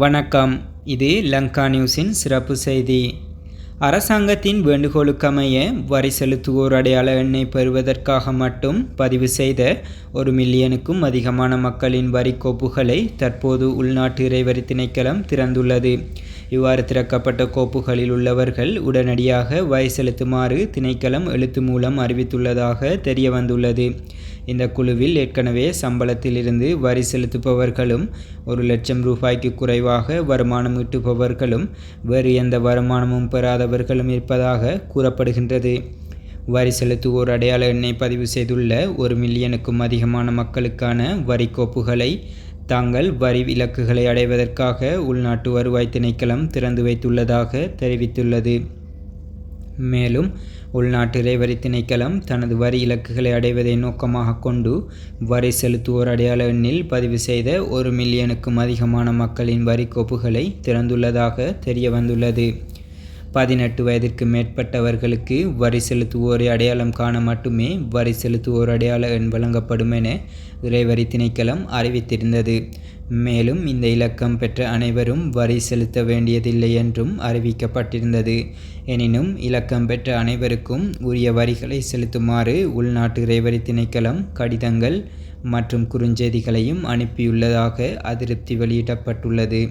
வணக்கம். இது லங்கா நியூஸின் சிறப்பு செய்தி. அரசாங்கத்தின் வேண்டுகோளுக்கமைய வரி செலுத்துவோர் அடையாள எண்ணை பெறுவதற்காக மட்டும் பதிவு செய்த ஒரு மில்லியனுக்கும் அதிகமான மக்களின் வரி கோப்புகளை தற்போது உள்நாட்டு இறைவரி திணைக்களம் திறந்துள்ளது. இவ்வாறு திறக்கப்பட்ட கோப்புகளில் உள்ளவர்கள் உடனடியாக வரி செலுத்துமாறு திணைக்களம் எழுத்து மூலம் அறிவித்துள்ளதாக தெரிய வந்துள்ளது. இந்த குழுவில் ஏற்கனவே சம்பளத்திலிருந்து வரி செலுத்துபவர்களும் ஒரு லட்சம் ரூபாய்க்கு குறைவாக வருமானம் ஈட்டுபவர்களும் வேறு எந்த வருமானமும் பெறாதவர்களும் இருப்பதாக கூறப்படுகின்றது. வரி செலுத்துவோர் அடையாள எண்ணை பதிவு செய்துள்ள ஒரு மில்லியனுக்கும் அதிகமான மக்களுக்கான வரி கோப்புகளை தாங்கள் வரி இலக்குகளை அடைவதற்காக உள்நாட்டு வருவாய் திணைக்களம் திறந்து வைத்துள்ளதாக தெரிவித்துள்ளது. மேலும் உள்நாட்டு இறைவரி திணைக்களம் தனது வரி இலக்குகளை அடைவதை நோக்கமாக கொண்டு வரி செலுத்துவோர் அடையாள எண்ணில் பதிவு செய்த ஒரு மில்லியனுக்கும் அதிகமான மக்களின் வரி கோப்புகளை திறந்துள்ளதாக தெரிய வந்துள்ளது பதினெட்டு வயதிற்கு மேற்பட்டவர்களுக்கு வரி செலுத்துவோரை அடையாளம் காண மட்டுமே வரி செலுத்துவோர் அடையாள எண் வழங்கப்படும் என இறைவரி திணைக்களம் அறிவித்திருந்தது. மேலும் இந்த இலக்கம் பெற்ற அனைவரும் வரி செலுத்த வேண்டியதில்லை என்றும் அறிவிக்கப்பட்டிருந்தது. எனினும் இலக்கம் பெற்ற அனைவருக்கும் உரிய வரிகளை செலுத்துமாறு உள்நாட்டு இறைவரி திணைக்களம் கடிதங்கள் மற்றும் குறுஞ்செய்திகளையும் அனுப்பியுள்ளதாக அதிருப்தி வெளியிடப்பட்டுள்ளது.